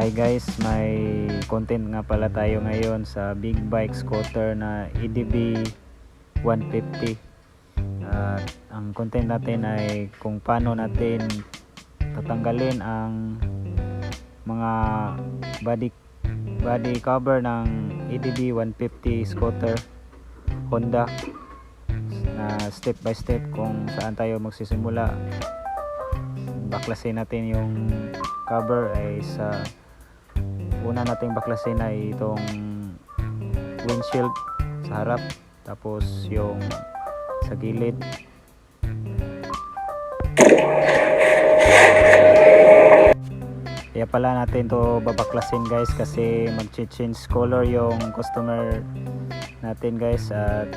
Hi guys, may content nga pala tayo ngayon sa big bike scooter na EDB 150. At ang content natin ay kung paano natin tatanggalin ang mga body body cover ng EDB 150 scooter Honda na step by step kung saan tayo magsisimula baklasin natin yung cover ay sa una nating baklasin ay itong windshield sa harap tapos yung sa gilid. Kaya pala natin to babaklasin guys kasi mag-change color yung customer natin guys at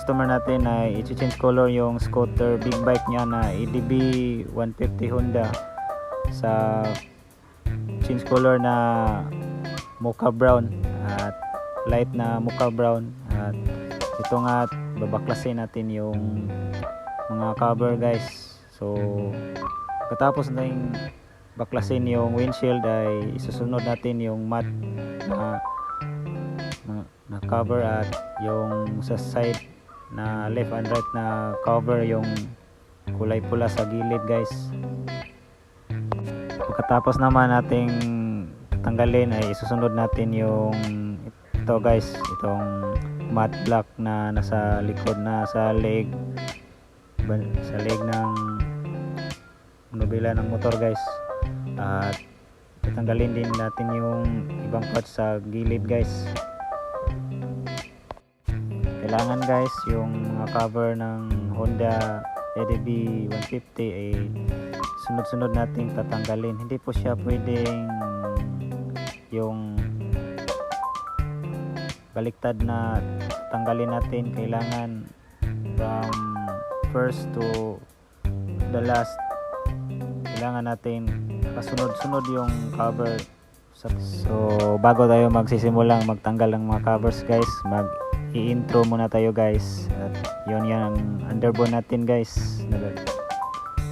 customer natin ay i-change color yung scooter big bike niya na EDB 150 Honda sa change color na mocha brown at light na mocha brown. At ito nga babaklasin natin yung mga cover guys. So pagkatapos natin baklasin yung windshield ay isusunod natin yung mat na, na, na cover at yung sa side na left and right na cover yung kulay pula sa gilid guys pagkatapos naman nating tanggalin ay isusunod natin yung ito guys. Itong matte black na nasa likod na sa leg. Sa leg ng nobila ng motor guys. At tatanggalin din natin yung ibang parts sa gilid guys. Kailangan guys yung mga cover ng Honda EDB 150 ay sunod-sunod nating tatanggalin. Hindi po siya pwedeng yung baliktad na tanggalin natin. Kailangan from first to the last kailangan natin kasunod-sunod yung cover. So bago tayo magsisimulang magtanggal ng mga covers guys. Mag i-intro muna tayo guys. At yun yan ang underbone natin guys.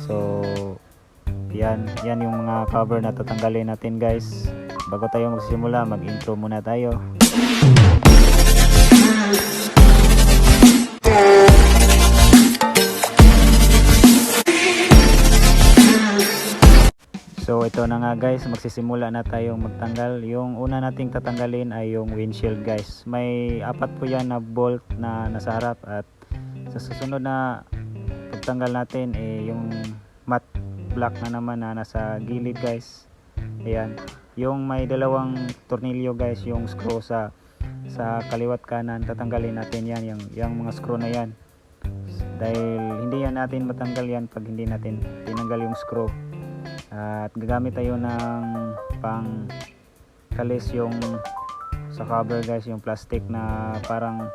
So yan yan yung mga cover na tatanggalin natin guys bago tayo magsimula mag intro muna tayo So ito na nga guys, magsisimula na tayong magtanggal. Yung una nating tatanggalin ay yung windshield guys. May apat po yan na bolt na nasa harap at sa susunod na pagtanggal natin eh yung matte black na naman na nasa gilid guys. Ayan. Yung may dalawang tornilyo guys, yung screw sa sa kaliwat kanan, tatanggalin natin yan, yung, yung mga screw na yan. Dahil hindi yan natin matanggal yan pag hindi natin tinanggal yung screw at gagamit tayo ng pang kalis yung sa cover guys yung plastic na parang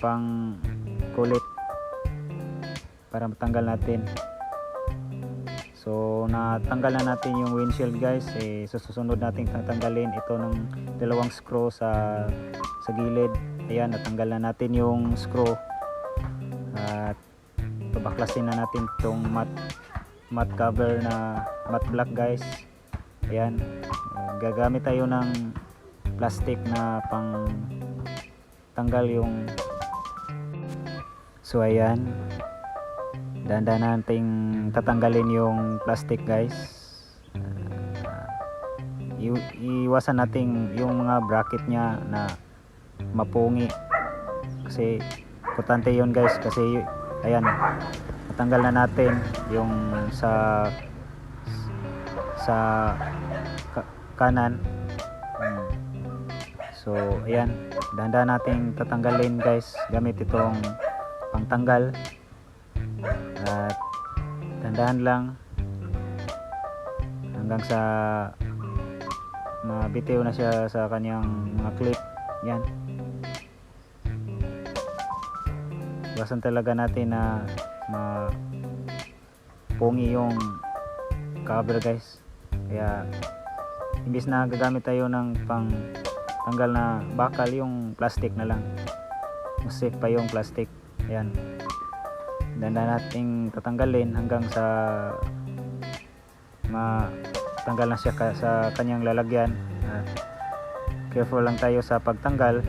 pang kulit para matanggal natin so natanggal na natin yung windshield guys. Eh, so susunod natin tatanggalin ito ng dalawang screw sa sa gilid. Ayan natanggal na natin yung screw. At babaklasin na natin itong mat matte cover na matte black guys. Ayan. Gagamit tayo ng plastic na pang tanggal yung so ayan danda nating tatanggalin yung plastic guys. I- iwasan natin yung mga bracket niya na mapungi. Kasi importante yun guys. Kasi ayan natanggal na natin yung sa sa ka- kanan. So ayan dahan nating tatanggalin guys gamit itong pangtanggal at dandahan lang hanggang sa mabitiw na siya sa kanyang mga clip yan. Iwasan talaga natin na ma pungi yung cover guys. Kaya imbis na gagamit tayo ng pang tanggal na bakal yung plastic na lang. Mas safe pa yung plastic. Ayan danda nating tatanggalin hanggang sa matanggal na siya ka- sa kanyang lalagyan. At careful lang tayo sa pagtanggal.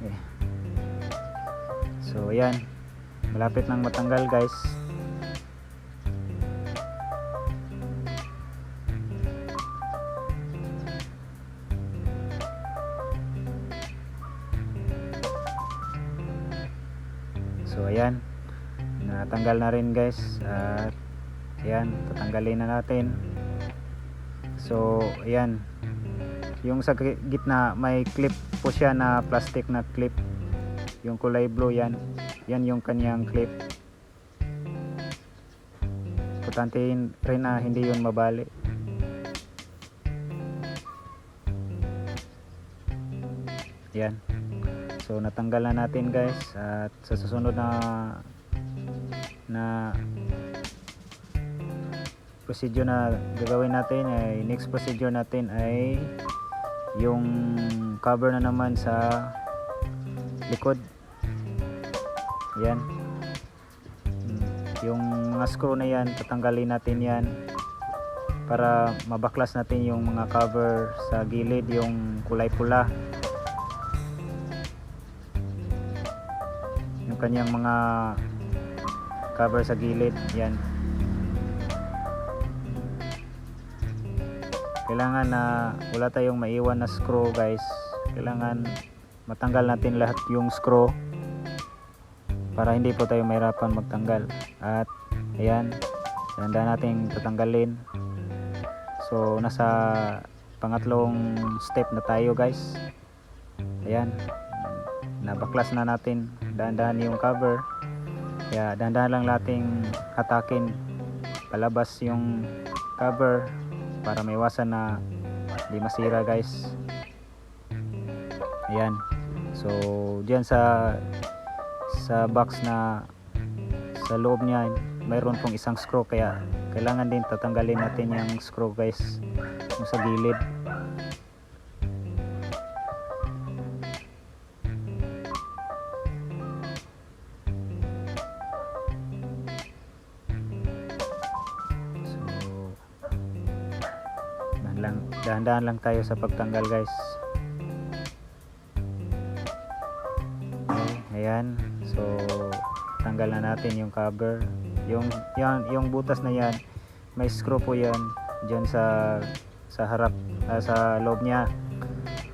Eh. so ayan malapit nang matanggal guys So ayan, natanggal na rin guys at ayan, tatanggalin na natin. So ayan, yung sa gi- gitna may clip po siya na plastic na clip. Yung kulay blue yan, yan yung kanyang clip. Importante rin na hindi yun mabali. Yan. So natanggal na natin guys at sa susunod na na procedure na gagawin natin ay next procedure natin ay yung cover na naman sa likod. Yan. Mm, Yung mga screw na yan, tatanggalin natin yan para mabaklas natin yung mga cover sa gilid, yung kulay pula. Kanyang mga cover sa gilid yan. Kailangan na wala tayong maiwan na screw guys. Kailangan matanggal natin lahat yung screw para hindi po tayo mahirapan magtanggal. At ayan handa nating tatanggalin. So nasa pangatlong step na tayo guys. Ayan nabaklas na natin dahan-dahan yung cover. Kaya dahan-dahan lang nating hatakin palabas yung cover para maiwasan na di masira guys. Ayan. So diyan sa sa box na sa loob niya mayroon pong isang screw. Kaya kailangan din tatanggalin natin yung screw guys. Yung sa gilid lang, dahan-dahan lang tayo sa pagtanggal guys. Okay, ayan. So, tanggal na natin yung cover. Yung, yan, yung butas na yan, may screw po yan dyan sa sa harap, ah, sa loob niya.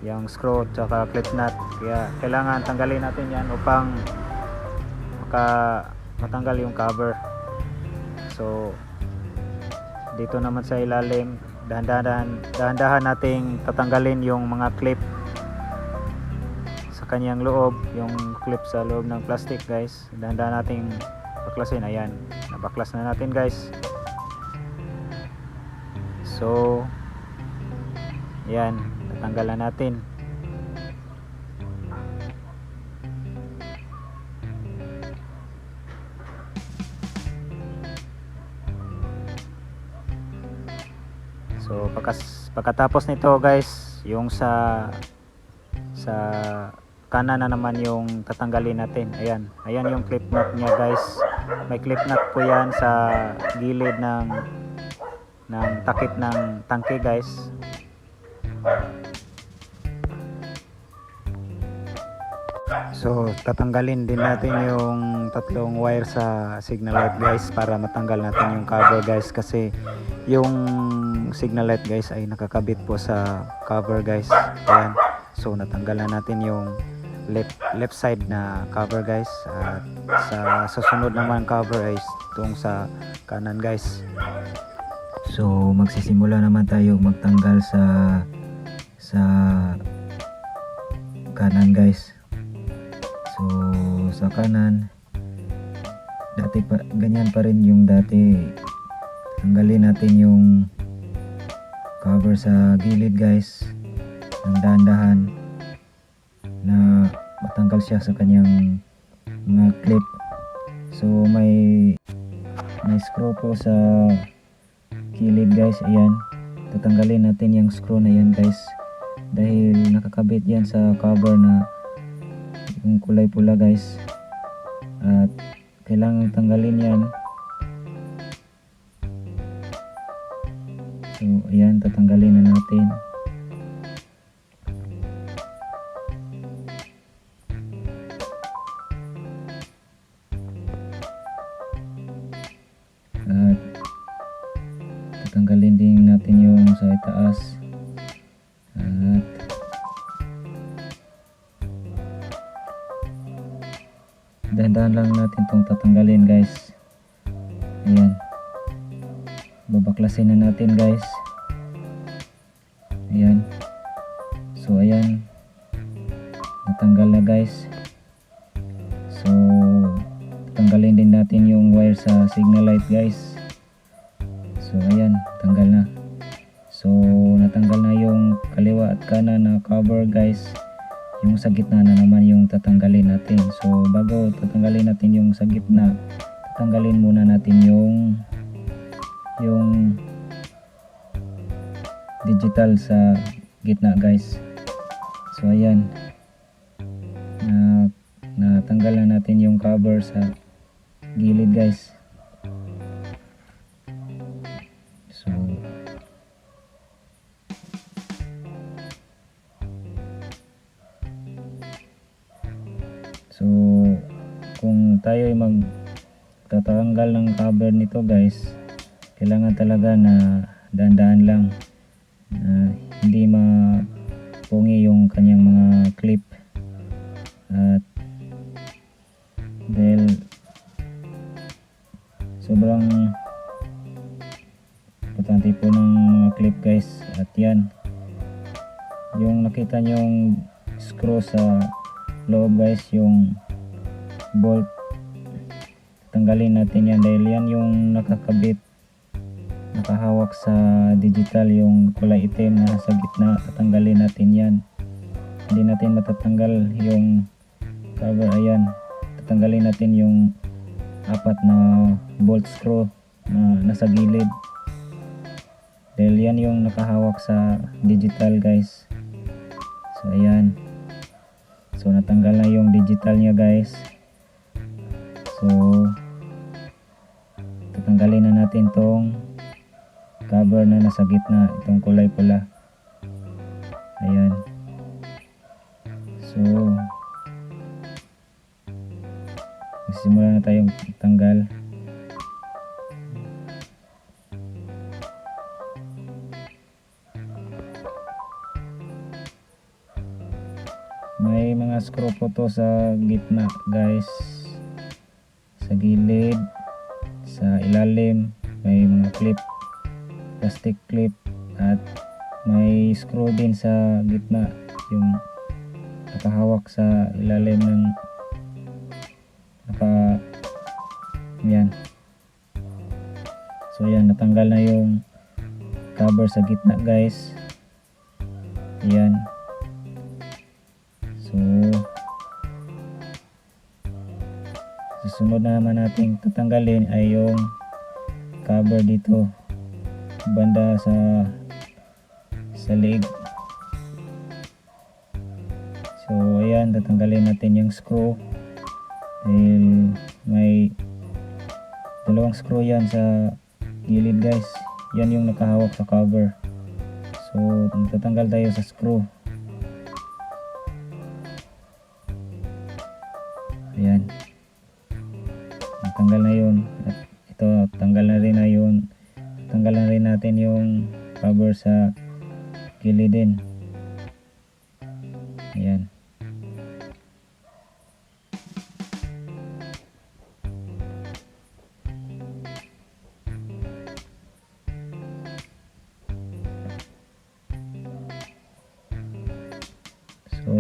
Yung screw tsaka clip nut. Kaya kailangan tanggalin natin yan upang maka matanggal yung cover. So, dito naman sa ilalim dahan-dahan dahan-dahan nating tatanggalin yung mga clip sa kanyang loob yung clip sa loob ng plastic guys. Dahan-dahan nating baklasin. Ayan nabaklas na natin guys. So ayan natanggal na natin pagkatapos nito guys, yung sa sa kanan na naman yung tatanggalin natin. Ayan, ayan yung clip nut niya guys. May clip nut po yan sa gilid ng ng takip ng tangke guys. So tatanggalin din natin yung tatlong wire sa signal light guys para matanggal natin yung cover guys kasi yung signal light guys ay nakakabit po sa cover guys. Ayan. So natanggal na natin yung left left side na cover guys. At sa susunod naman cover ay itong sa kanan guys. So magsisimula naman tayo magtanggal sa sa kanan guys. So sa kanan dati pa ganyan pa rin yung dati. Tanggalin natin yung cover sa gilid guys. Ng dahan-dahan na matanggal siya sa kanyang mga clip. So may may screw po sa gilid guys. Ayan. Tatanggalin natin yung screw na yan guys. Dahil nakakabit yan sa cover na yung kulay pula guys. At kailangan tanggalin yan ayan, tatanggalin na natin. At tatanggalin din natin yung sa itaas. At dahan-dahan lang natin tong tatanggalin guys. Ayan. Babaklasin na natin guys. So ayan. Natanggal na guys. So tanggalin din natin yung wire sa signal light guys. So ayan, tanggal na. So natanggal na yung kaliwa at kanan na cover guys. Yung sa gitna na naman yung tatanggalin natin. So bago tatanggalin natin yung sa gitna, tatanggalin muna natin yung yung digital sa gitna guys. So ayan. Na natanggal na natin yung cover sa gilid guys. So So kung tayo ay mag tatanggal ng cover nito guys, kailangan talaga na dahan-dahan lang na hindi mapungi yung kanyang mga clip. At dahil sobrang importante po ng mga clip guys. At yan. Yung nakita nyong screw sa loob guys yung bolt tanggalin natin yan dahil yan yung nakakabit nakahawak sa digital yung kulay itim na sa gitna. Tatanggalin natin yan. Hindi natin matatanggal yung cover. Ayan. Tatanggalin natin yung apat na bolt screw na nasa gilid. Dahil yan yung nakahawak sa digital guys. So ayan. So natanggal na yung digital nya guys. So tatanggalin na natin tong cover na nasa gitna itong kulay pula. Ayan. So simula na tayong tanggal. May mga screw po to sa gitna guys. Sa gilid sa ilalim may mga clip plastic clip at may screw din sa gitna yung nakahawak sa ilalim ng naka yan. So yan natanggal na yung cover sa gitna guys. Yan. So susunod na naman nating tatanggalin ay yung cover dito banda sa sa leg so ayan tatanggalin natin yung screw. Dahil may dalawang screw yan sa gilid guys. Yan yung nakahawak sa cover. So tatanggal tayo sa screw So,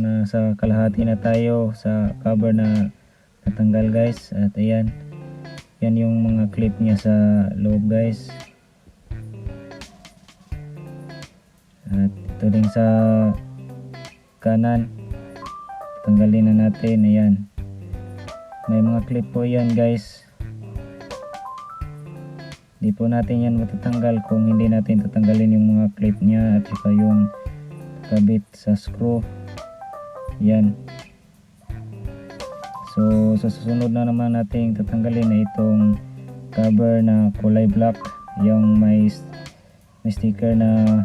nasa kalahati na tayo sa cover na natanggal guys. At ayan, yan yung mga clip niya sa loob guys. At ito din sa kanan. Tanggalin na natin. Ayan. May mga clip po yan guys. Hindi po natin yan matatanggal kung hindi natin tatanggalin yung mga clip niya at saka yung kabit sa screw. Yan. So sa susunod na naman natin tatanggalin na itong cover na kulay black. Yung may may sticker na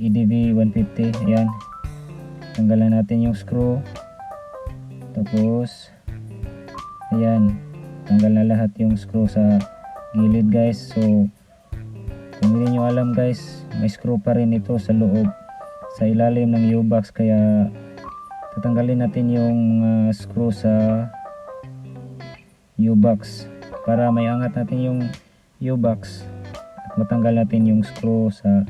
EDV 150 ayan tanggalan natin yung screw. Tapos ayan. Tanggal na lahat yung screw sa gilid guys. So nyo alam guys may screw pa rin ito sa loob sa ilalim ng U-box kaya tatanggalin natin yung mga screw sa U-box. Para may angat natin yung U-box at matanggal natin yung screw sa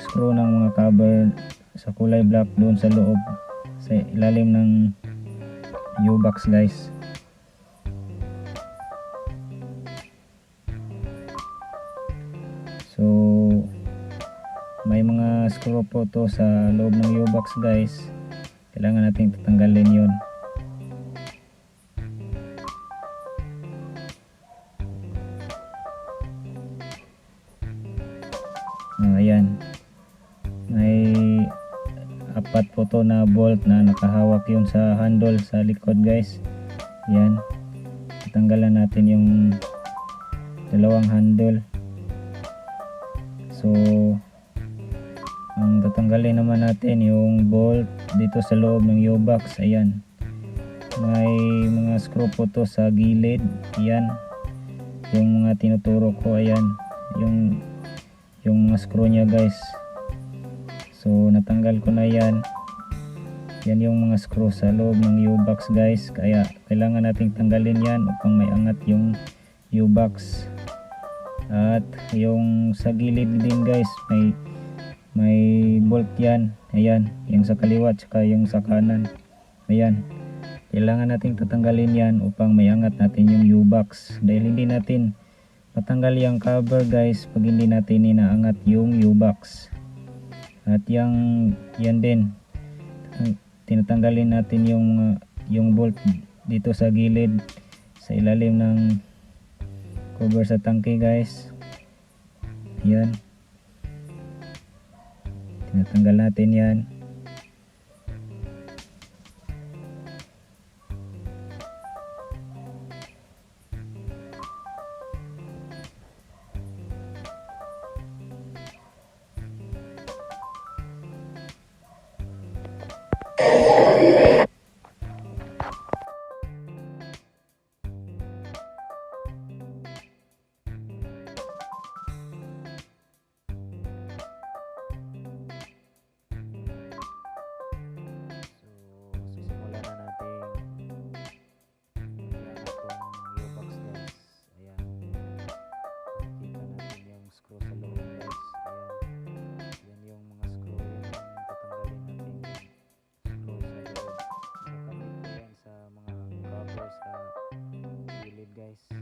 screw ng mga cover sa kulay black doon sa loob sa ilalim ng U-box guys screw po to sa loob ng U-box guys. Kailangan natin tatanggalin yon Ah, ayan. May apat po to na bolt na nakahawak yun sa handle sa likod guys. Yan tatanggalan natin yung dalawang handle. So ang tatanggalin naman natin yung bolt dito sa loob ng U-box. Ayan. May mga screw po to sa gilid. Yan yung mga tinuturo ko ayan. Yung yung mga screw nya guys. So natanggal ko na yan. Yan yung mga screw sa loob ng U-box guys. Kaya kailangan nating tanggalin yan upang may angat yung U-box. At yung sa gilid din guys may may bolt yan. Ayan. Yung sa kaliwa tsaka yung sa kanan. Ayan. Kailangan nating tatanggalin yan upang may angat natin yung U-box. Dahil hindi natin matanggal yung cover guys pag hindi natin inaangat yung U-box. At yung yan din. Tinatanggalin natin yung mga yung bolt dito sa gilid sa ilalim ng cover sa tangke guys. Yan tinatanggal natin yan Nice.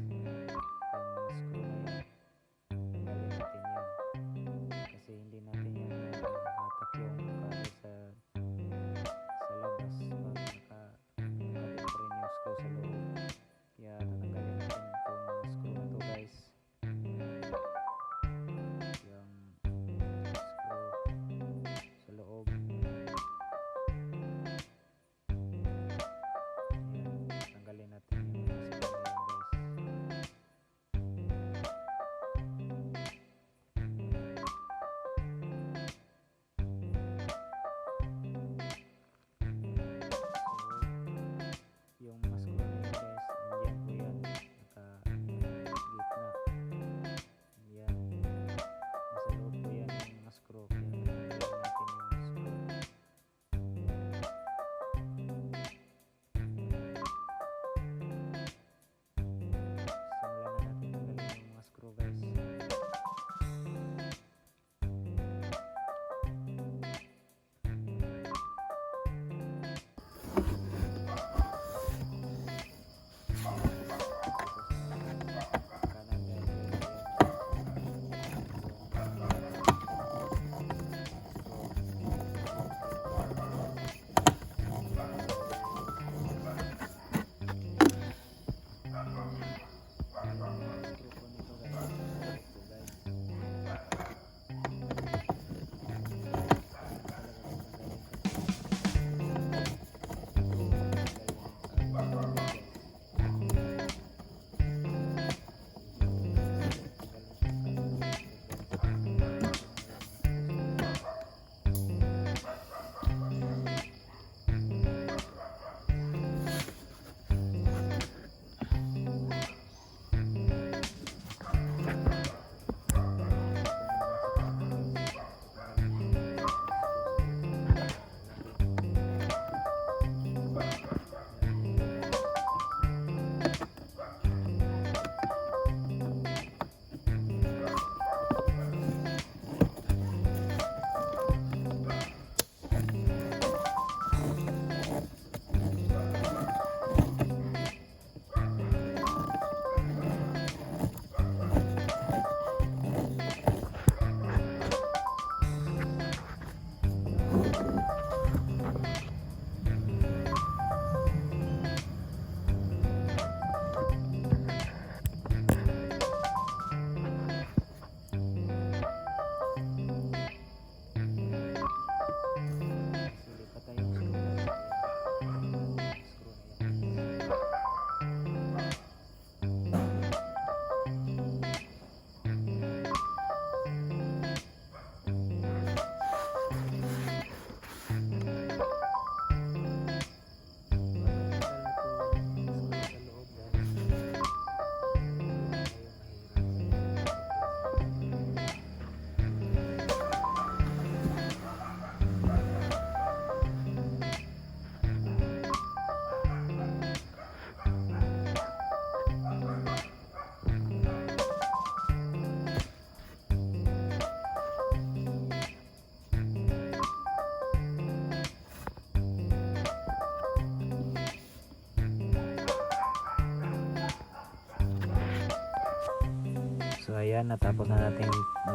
Ayan natapos na natin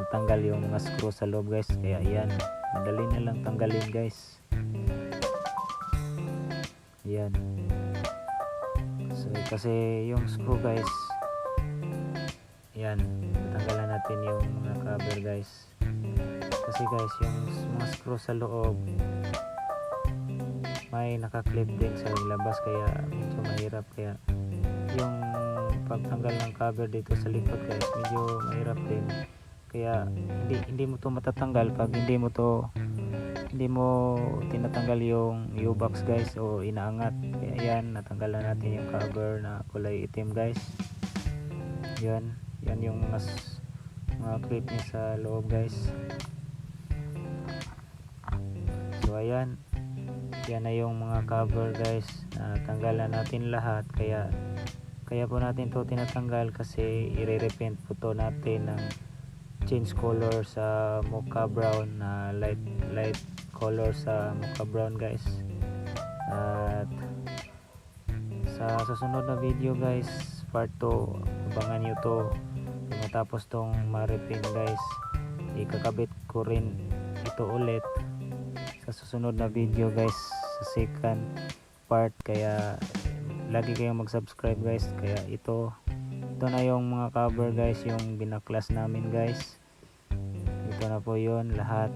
tanggal yung mga screw sa loob guys. Kaya ayan madali na lang tanggalin guys. Ayan. So, kasi yung screw guys ayan tanggalan natin yung mga cover guys. Kasi guys yung mga screw sa loob may nakaklip din sa labas kaya medyo mahirap kaya pagtanggal ng cover dito sa likod guys. Medyo mahirap din. Kaya hindi hindi mo to matatanggal pag hindi mo to hindi mo tinatanggal yung U-box guys o inaangat. Kaya yan natanggalan natin yung cover na kulay itim guys. Yan yan yung mga mga clip niya sa loob guys. So ayan. Yan na yung mga cover guys. Na tanggalan natin lahat kaya kaya po natin to tinatanggal kasi i-repaint po to natin ng change color sa mocha brown na light light color sa mocha brown guys. At sa susunod na video guys part 2 abangan nyo to. Matapos tong ma-repaint guys ikakabit ko rin ito ulit sa susunod na video guys sa second part. Kaya lagi kayong mag-subscribe guys. Kaya ito ito na yung mga cover guys yung binaklas namin guys. Ito na po yon lahat.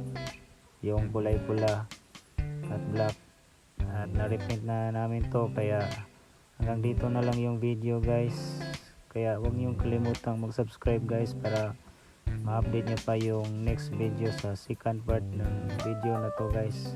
Yung kulay pula at black. At na-repaint na namin to. Kaya hanggang dito na lang yung video guys. Kaya huwag niyong kalimutang mag-subscribe guys para ma-update nyo pa yung next video sa second part ng video na to guys